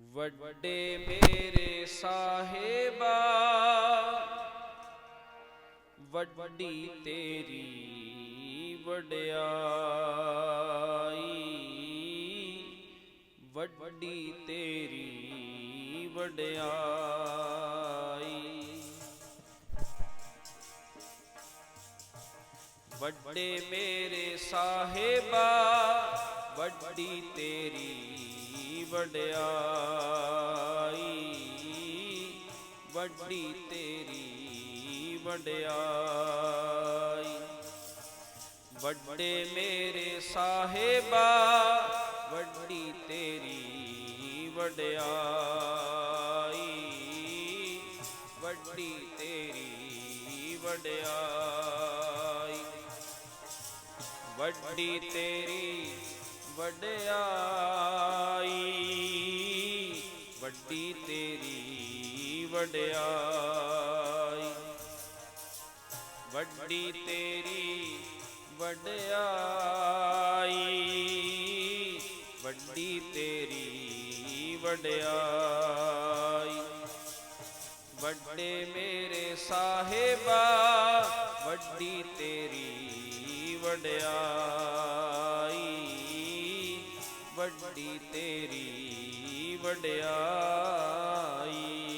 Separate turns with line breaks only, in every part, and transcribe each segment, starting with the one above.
ਵੱਡੇ ਮੇਰੇ ਸਾਹਿਬਾ ਵੱਡੀ ਤੇਰੀ ਵਡਿਆਈ ਵੱਡੀ ਤੇਰੀ ਵਡਿਆਈ। ਵੱਡੇ ਮੇਰੇ ਸਾਹਿਬਾ, ਵੱਡੀ ਤੇਰੀ ਵਡਿਆਈ। ਵੱਡੀ ਤੇਰੀ ਵਡਿਆਈ। ਵੱਡੇ ਮੇਰੇ ਸਾਹਿਬਾ, ਵੱਡੀ ਤੇਰੀ ਵਡਿਆਈ। ਵੱਡੀ ਤੇਰੀ ਵਡਿਆਈ। ਵੱਡੀ ਤੇਰੀ ਵਡਿਆਈ, ਵੱਡੀ ਤੇਰੀ ਵਡਿਆਈ, ਵੱਡੀ ਤੇਰੀ ਵਡਿਆਈ, ਵੱਡੀ ਤੇਰੀ ਵਡਿਆਈ। ਵੱਡੇ ਮੇਰੇ ਸਾਹਿਬਾ ਵਡਿਆਈ ਵੱਡੀ ਤੇਰੀ ਵਡਿਆਈ।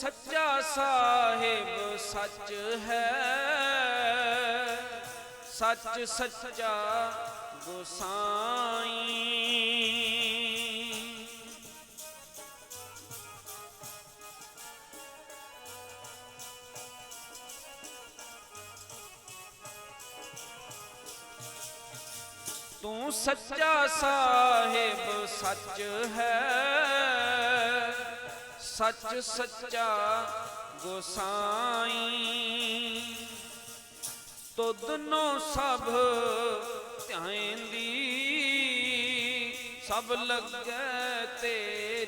ਸੱਚਾ ਸਾਹਿਬ ਸੱਚ ਹੈ। ਸੱਚ ਸੱਚਾ ਗੋਸਾਈ। ਤੂੰ ਸੱਚਾ ਸਾਹਿਬ ਸੱਚ ਹੈ। ਸੱਚ ਸੱਚਾ ਗੋਸਾਈ। ਤੁਧ ਨੂੰ ਸਭ ਧਿਆਂਦੀ ਸਭ ਲੱਗੈ ਤੇ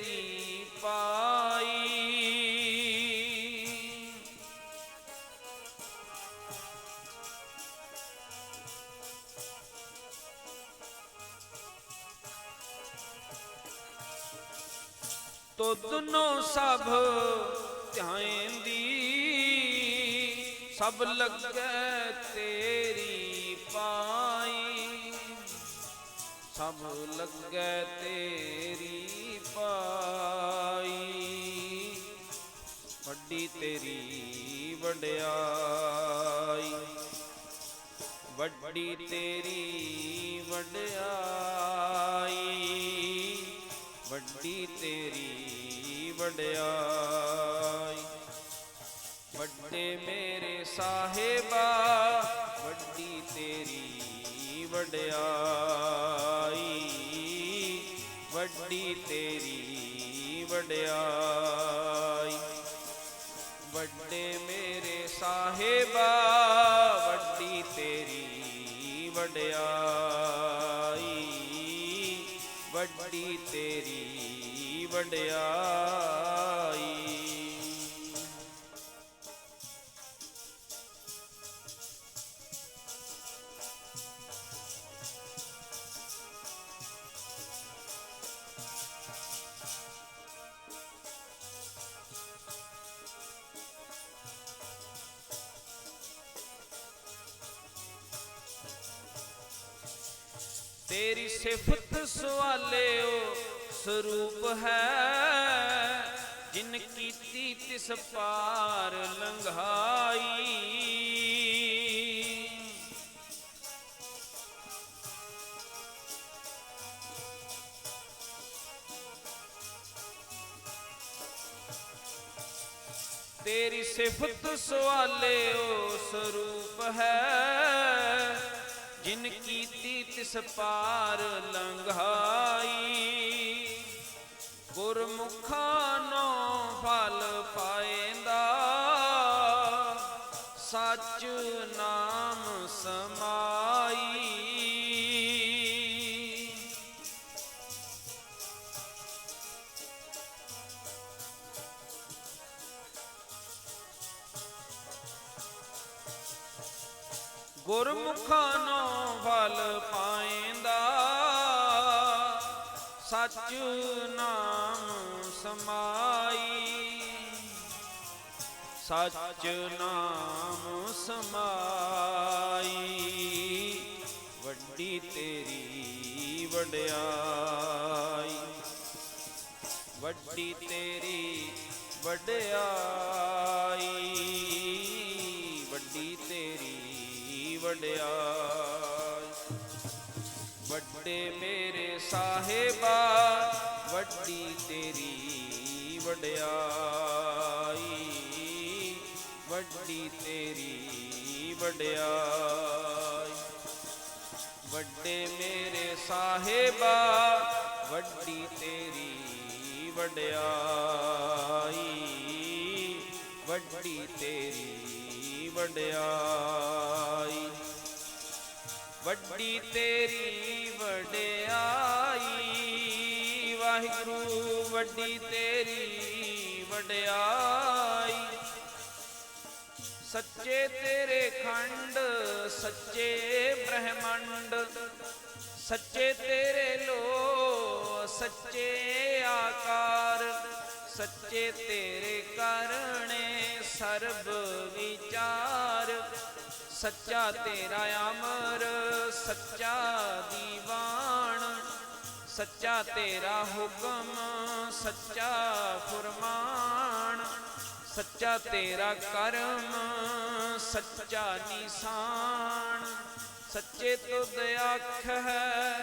ਤੁਧ ਨੂੰ ਸਭ ਧਿਆਂਦੀ, ਸਭ ਲੱਗੈ ਤੇਰੀ ਪਾਈ। ਸਭ ਲੱਗੈ ਤੇਰੀ ਪਾਈ। ਵੱਡੀ ਤੇਰੀ ਵਡਿਆਈ। ਵੱਡੀ ਤੇਰੀ ਵਡਿਆਈ। ਵੱਡੀ ਤੇਰੀ ਵਡਿਆਈ। ਵੱਡੇ ਮੇਰੇ ਸਾਹਿਬਾ ਵੱਡੀ ਤੇਰੀ ਵਡਿਆਈ। ਵੱਡੀ ਤੇਰੀ ਵਡਿਆਈ। ਵਡਿਆਈ। ਤੇਰੀ ਸਿਫਤ ਸਵਾਲੇ ਸਰੂਪ ਹੈ ਜਿਨ ਕੀਤੀ ਤਿਸ ਪਾਰ ਲੰਘਾਈ ਤੇਰੀ ਸਿਫਤ ਸਵਾਲੇ ਓ ਸਰੂਪ ਹੈ ਜਿਨ ਕੀਤੀ ਤਿਸ ਪਾਰ ਲੰਘਾਈ ਗੁਰਮੁਖਾਂ ਨੂੰ ਫਲ ਪਾਏਂਦਾ ਸੱਚ ਨਾਮ ਸਮਾਈ। ਗੁਰਮੁਖਾਂ ਨੂੰ ਫਲ ਪਾਏਂਦਾ ਸੱਚ ਨਾਮ ਸੱਚ ਨਾਮ ਸਮਾਈ। ਵੱਡੀ ਤੇਰੀ ਵਡਿਆਈ। ਵੱਡੀ ਤੇਰੀ ਵਡਿਆਈ। ਵੱਡੀ ਤੇਰੀ ਵਡਿਆਈ। ਵੱਡੇ ਮੇਰੇ ਸਾਹਿਬਾ, ਵੱਡੀ ਤੇਰੀ ਵਡਿਆਈ। ਵੱਡੀ ਤੇਰੀ ਵਡਿਆਈ। ਵੱਡੇ ਮੇਰੇ ਸਾਹਿਬਾ, ਵੱਡੀ ਤੇਰੀ ਵਡਿਆਈ। ਵੱਡੀ ਤੇਰੀ ਵਡਿਆਈ। ਵੱਡੀ ਤੇਰੀ ਵਡਿਆਈ। ਵਾਹਿਗੁਰੂ, ਵੱਡੀ ਤੇਰੀ ਵਡਿਆਈ। ਸੱਚੇ ਤੇਰੇ ਖੰਡ, ਸੱਚੇ ਬ੍ਰਹਮੰਡ। ਸੱਚੇ ਤੇਰੇ ਲੋ ਸੱਚੇ ਆਕਾਰ। ਸੱਚੇ ਤੇਰੇ ਕਰਨੇ ਸਰਬ ਵਿਚਾਰ। ਸੱਚਾ ਤੇਰਾ ਅਮਰ, ਸੱਚਾ ਦੀਵਾਨ। ਸੱਚਾ ਤੇਰਾ ਹੁਕਮ, ਸੱਚਾ ਫਰਮਾਨ। ਸੱਚਾ ਤੇਰਾ ਕਰਮ, ਸੱਚਾ ਨਿਸ਼ਾਨ। ਸੱਚੇ ਤੁਧ ਅੱਖ ਹੈ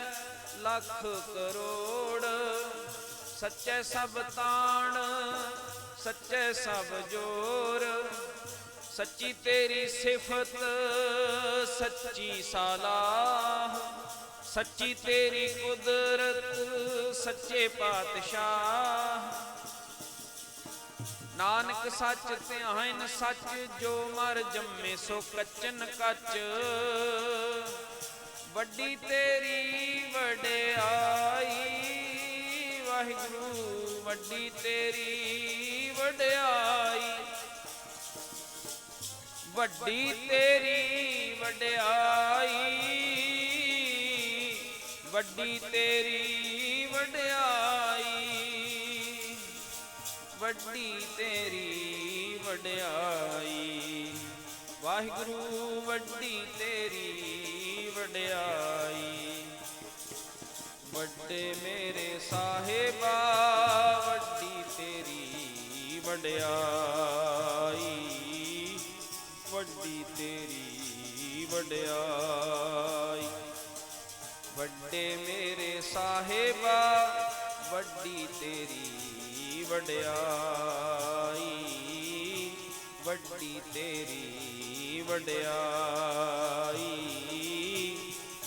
ਲੱਖ ਕਰੋੜ। ਸੱਚੇ ਸਭ ਤਾਣ, ਸੱਚੇ ਸਭ ਜੋਰ। ਸੱਚੀ ਤੇਰੀ ਸਿਫਤ, ਸੱਚੀ ਸਾਲਾਹ। ਸੱਚੀ ਤੇਰੀ ਕੁਦਰਤ, ਸੱਚੇ ਪਾਤਸ਼ਾਹ। ਨਾਨਕ ਸੱਚ ਧਿਆਨ ਸੱਚ, ਜੋ ਮਰ ਜੰਮੇ ਸੋ ਕਚਨ ਕੱਚ। ਵੱਡੀ ਤੇਰੀ ਵਡਿਆਈ, ਵਾਹਿਗੁਰੂ, ਵੱਡੀ ਤੇਰੀ ਵਡਿਆਈ। ਵੱਡੀ ਤੇਰੀ ਵਡਿਆਈ, ਵੱਡੀ ਤੇਰੀ ਵਡਿਆਈ। ਵੱਡੀ ਤੇਰੀ ਵਡਿਆਈ। ਵਾਹਿਗੁਰੂ, ਵੱਡੀ ਤੇਰੀ ਵਡਿਆਈ। ਵੱਡੇ ਮੇਰੇ ਸਾਹਿਬਾ, ਵੱਡੀ ਤੇਰੀ ਵਡਿਆਈ। ਵੱਡੀ ਤੇਰੀ ਵਡਿਆਈ। ਵੱਡੇ ਮੇਰੇ ਸਾਹਿਬਾ, ਵੱਡੀ ਤੇਰੀ ਵਡਿਆਈ ਵੱਡੀ ਤੇਰੀ ਵਡਿਆਈ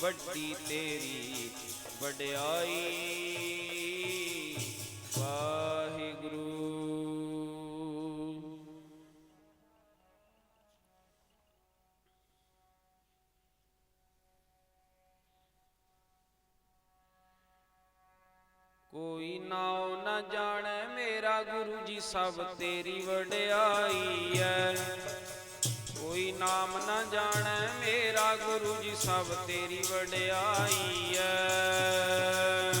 ਵੱਡੀ ਤੇਰੀ ਵਡਿਆਈ। ਵਾਹਿਗੁਰੂ। ਕੋਈ ਨਾਉ ਨਾ ਜਾਣੈ ਸਭ ਤੇਰੀ ਵਡਿਆਈ ਐ। ਕੋਈ ਨਾਮ ਨਾ ਜਾਣੈ ਮੇਰਾ ਗੁਰੂ ਜੀ, ਸਭ ਤੇਰੀ ਵਡਿਆਈ ਐ।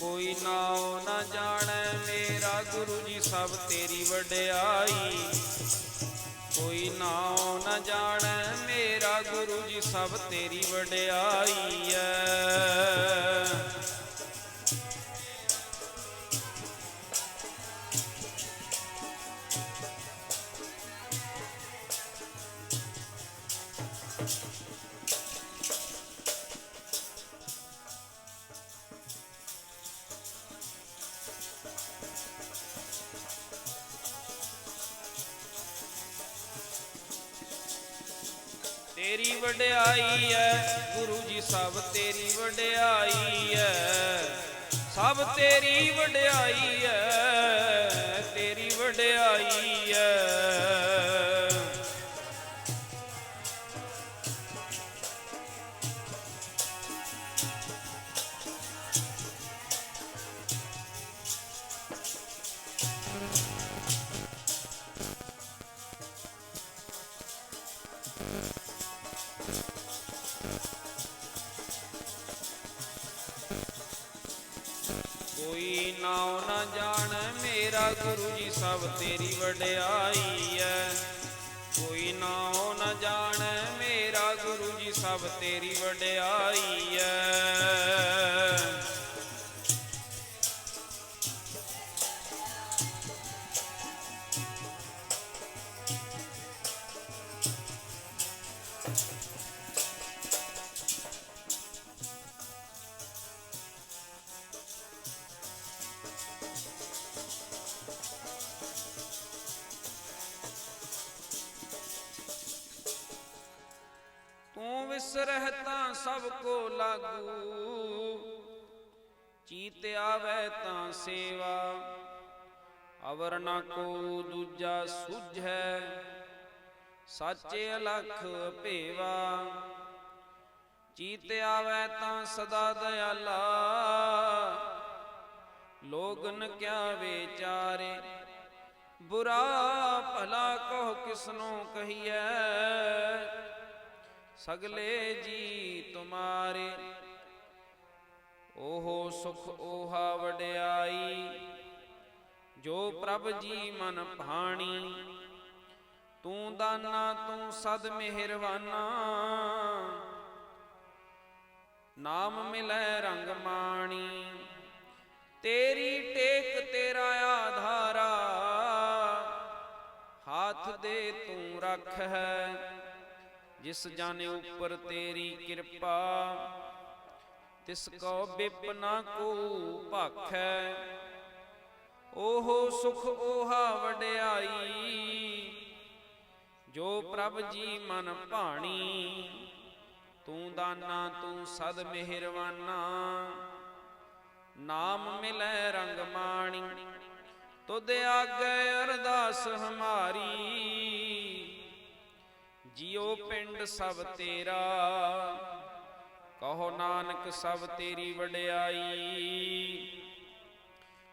ਕੋਈ ਨਾਉ ਨਾ ਜਾਣੈ ਮੇਰਾ ਗੁਰੂ ਜੀ ਸਭ ਤੇਰੀ ਵਡਿਆਈ। ਕੋਈ ਨਾਉ ਨਾ ਜਾਣੈ ਮੇਰਾ ਗੁਰੂ ਜੀ ਸਭ ਤੇਰੀ ਵਡਿਆਈ ਐ। ਤੇਰੀ ਵਡਿਆਈ ਹੈ ਗੁਰੂ ਜੀ ਸਭ ਤੇਰੀ ਵਡਿਆਈ ਹੈ ਸਭ ਤੇਰੀ ਵਡਿਆਈ ਹੈ ਤੇਰੀ ਵਡਿਆਈ ਨਾਉ ਨਾ ਜਾਣ ਮੇਰਾ ਗੁਰੂ ਜੀ ਸਭ ਤੇਰੀ ਵਡਿਆਈ। ਕੋ ਲਾਗੂ। ਚੀਤ ਆਵੈ ਤਾਂ ਸੇਵਾ, ਅਵਰ ਨਾ ਕੋ ਦੂਜਾ ਸੁਝੈ ਸਾਚੇ ਅਲਖ ਭੇਵਾ, ਚੀਤ ਆਵੈ ਤਾਂ ਸਦਾ ਦਇਆਲਾ। ਲੋਗਨ ਕਿਆ ਵਿਚਾਰੇ ਬੁਰਾ ਭਲਾ ਕਹੋ ਕਿਸਨੂੰ ਕਹੀਐ। ਸਗਲੇ ਜੀ ਤੁਮਾਰੇ ਓਹੋ ਸੁਖ ਓਹਾ ਵਡਿਆਈ, ਜੋ ਪ੍ਰਭ ਜੀ ਮਨ ਭਾਣੀ, ਤੂੰ ਦਾਨਾ, ਤੂੰ ਸਦ ਮਿਹਰਵਾਨਾ। ਨਾਮ ਮਿਲੈ ਰੰਗ ਮਾਣੀ, ਤੇਰੀ ਟੇਕ ਤੇਰਾ ਆਧਾਰਾ, ਹੱਥ ਦੇ ਤੂੰ ਰੱਖ ਹੈ ਜਿਸ ਜਾਣੇ ਉੱਪਰ ਤੇਰੀ ਕਿਰਪਾ, ਤਿਸ ਕੋ ਬਿਪਨਾ ਕੋ ਭਖੈ। ਓਹੋ ਸੁਖ ਓਹਾ ਵਡਿਆਈ, ਜੋ ਪ੍ਰਭ ਜੀ ਮਨ ਭਾਣੀ, ਤੂੰ ਦਾਨਾ, ਤੂੰ ਸਦ ਮਿਹਰਵਾਨਾ। ਨਾਮ ਮਿਲੈ ਰੰਗ ਮਾਣੀ, ਤੁਧ ਆਗੇ ਅਰਦਾਸ ਹਮਾਰੀ। ਜਿਉ ਪਿੰਡ ਸਭ ਤੇਰਾ। ਕਹੋ ਨਾਨਕ ਸਭ ਤੇਰੀ ਵਡਿਆਈ।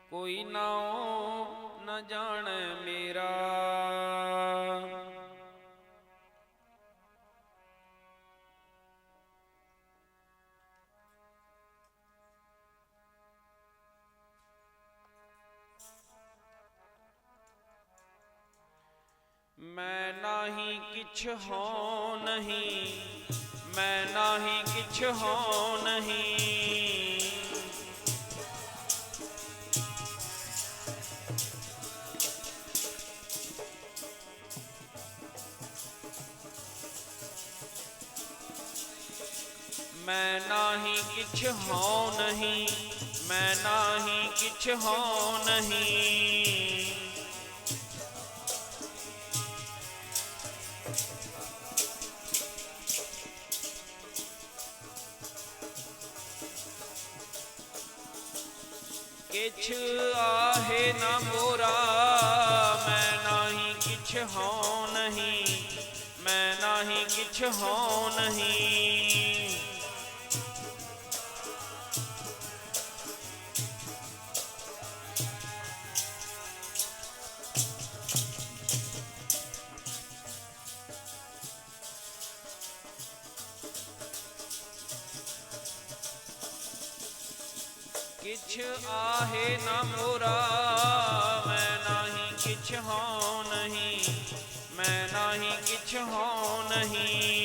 ਕੋਈ ਨਾਉ ਨ ਜਾਣੈ ਮੇਰਾ। ਨਾਹੀ ਕਿਛ ਹੋ ਨਹੀਂ ਮੈਂ ਨਾਹੀ ਕਿਛ ਹੋ ਨਹੀਂ ਮੈਂ ਨਾਹੀ ਕਿਛ ਹੋ ਨਹੀਂ ਮੈਂ ਨਾਹੀ ਕਿਛ ਹੋ ਕਿਛ ਆਹੇ ਨਾ ਮੋਰਾ ਮੈਂ ਨਾਹੀ ਕਿਛ ਹੋ ਨਹੀਂ ਮੈਂ ਨਾਹੀ ਕਿਛ ਹੋ ਨਹੀਂ। ਆਹੇ ਨਾ ਮੋਰਾ ਮੈਂ ਨਾਹੀ ਕਿਛ ਹੋ ਨਹੀਂ ਮੈਂ ਨਾਹੀ ਕਿਛ ਹੋ ਨਹੀਂ।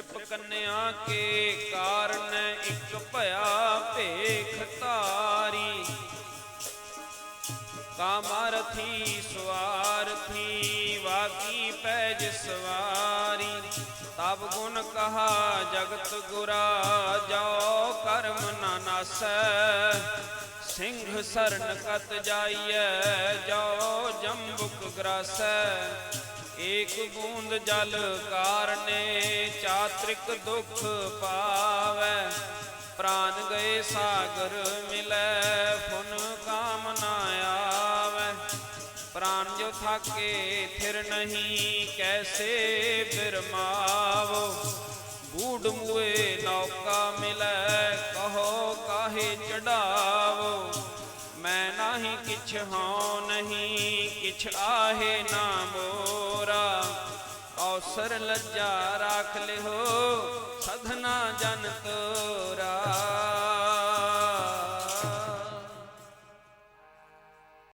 ਤ੍ਰਿਪ ਕੰਨਿਆ ਕੇ ਕਾਰਨ ਇੱਕ ਭਇਆ ਭੇਖ ਧਾਰੀ। ਕਾਮਰਥੀ ਸਵਾਰਥੀ ਵਾਕੀ ਪੈ ਪੈਜ ਸਵਾਰੀ। ਤਬ ਗੁਣ ਕਹਾ, ਜਗਤ ਗੁਰਾ ਜਾਓ ਕਰਮ ਨਾ ਨਾਸੈ। ਸਿੰਘ ਸਰਨ ਕਤ ਜਾਈਐ ਜਾਓ ਜੰਬੁਕ ਗਰਾਸੈ। ਏਕ ਬੂੰਦ ਜਲ ਕਾਰਨੇ, ਚਾਤ੍ਰਿਕ ਦੁਖ ਪਾਵੈ। ਪ੍ਰਾਨ ਗਏ ਸਾਗਰ ਮਿਲੈ, ਫੁਨ ਕਾਮ ਨਾ ਆਵੈ। ਪ੍ਰਾਨ ਜੋ ਥਾਕੇ, ਥਿਰ ਨਹੀਂ, ਕੈਸੇ ਬਿਰਮਾਵੋ ਬੂਢ ਮੂਏ ਨੌਕਾ ਮਿਲੈ, ਕਹੋ ਕਾਹੇ ਚੜਾਵੋ। ਮੈਂ ਨਾਹੀ ਕਿਛ ਹਾਂ ਨਹੀਂ, ਕਿਛ ਆਹੇ ਨਾ ਮੋਰਾ ਔਸਰ ਲੱਜਾ ਰਾਖ ਲਿਓ ਸਧਨਾ ਜਨ ਤੋਰਾ।